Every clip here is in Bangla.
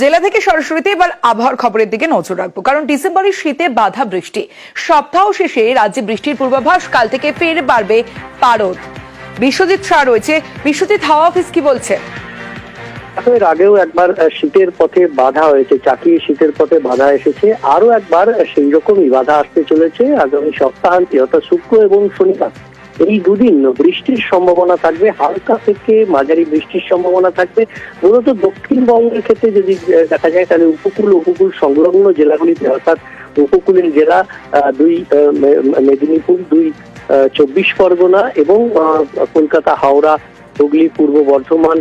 জেলা থেকে সরাসরিতে এবার আবহাওয়ার খবরের দিকে নজর রাখব। কারণ ডিসেম্বরের শীতে বাধা বৃষ্টি। সপ্তাহ শেষে রাজ্যে বৃষ্টির পূর্বাভাস, কাল থেকে ফের বাড়বে পারদ। বিশ্বজিৎ শাহ রয়েছে। বিশ্বজিৎ, হাওয়া অফিস কি বলছে? এর আগেও একবার শীতের পথে বাধা হয়েছে চাকিয়ে শীতের পথে বাধা এসেছে। আরও একবার সেই রকমই বাধা আসতে চলেছে। আগামী সপ্তাহান্তে, অর্থাৎ শুক্র এবং শনিবার। এই দুদিন বৃষ্টির সম্ভাবনা থাকবে, হালকা থেকে মাঝারি বৃষ্টির সম্ভাবনা থাকবে। মূলত দক্ষিণবঙ্গের ক্ষেত্রে যদি দেখা যায়, তাহলে উপকূল উপকূল সংলগ্ন জেলাগুলিতে, অর্থাৎ উপকূলের জেলা দুই মেদিনীপুর, দুই চব্বিশ পরগনা এবং কলকাতা, হাওড়া, হুগলি, পূর্ব বর্ধমান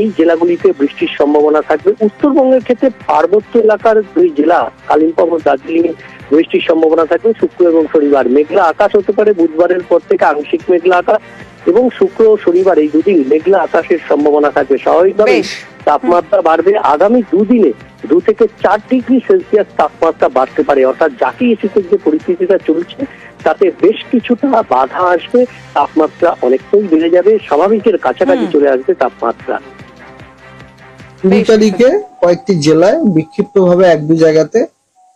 এই জেলাগুলিতে বৃষ্টির সম্ভাবনা থাকবে। উত্তরবঙ্গের ক্ষেত্রে পার্বত্য এলাকার দুই জেলা, কালিম্পং ও দার্জিলিং বৃষ্টির সম্ভাবনা থাকবে। শুক্র এবং শনিবার মেঘলা আকাশ হতে পারে, বুধবারের পর থেকে আংশিক মেঘলা আকাশ এবং শুক্র ও শনিবার এই দুদিন মেঘলা আকাশের সম্ভাবনা থাকবে। স্বাভাবিকভাবে। তাপমাত্রা বাড়বে আগামী দুদিনে দু থেকে চার ডিগ্রি সেলসিয়াস তাপমাত্রা বাড়তে পারে। অর্থাৎ জাতীয় শীতের যে পরিস্থিতিটা চলছে তাতে বেশ কিছুটা বাধা আসবে তাপমাত্রা অনেকটাই বেড়ে যাবে স্বাভাবিকের কাছাকাছি চলে আসবে তাপমাত্রা। কুড়ি বেশ। তারিখে কয়েকটি জেলায় বিক্ষিপ্তভাবে এক দু জায়গাতে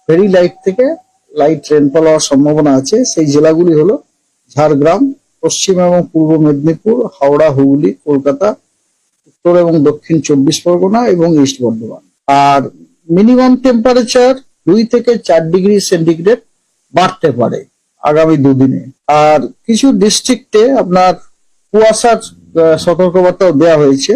ভেরি লাইট থেকে লাইট রেনফল হওয়ার সম্ভাবনা আছে। সেই জেলাগুলি হলো ঝাড়গ্রাম পশ্চিম এবং পূর্ব মেদিনীপুর হাওড়া হুগলি কলকাতা উত্তর এবং দক্ষিণ চব্বিশ পরগনা এবং ইস্ট বর্ধমান। আর মিনিমাম টেম্পারেচার দুই থেকে চার ডিগ্রি সেন্টিগ্রেড বাড়তে পারে আগামী দুদিনে। আর কিছু ডিস্ট্রিক্টে আপনার কুয়াশার সতর্কবার্তাও দেওয়া হয়েছে।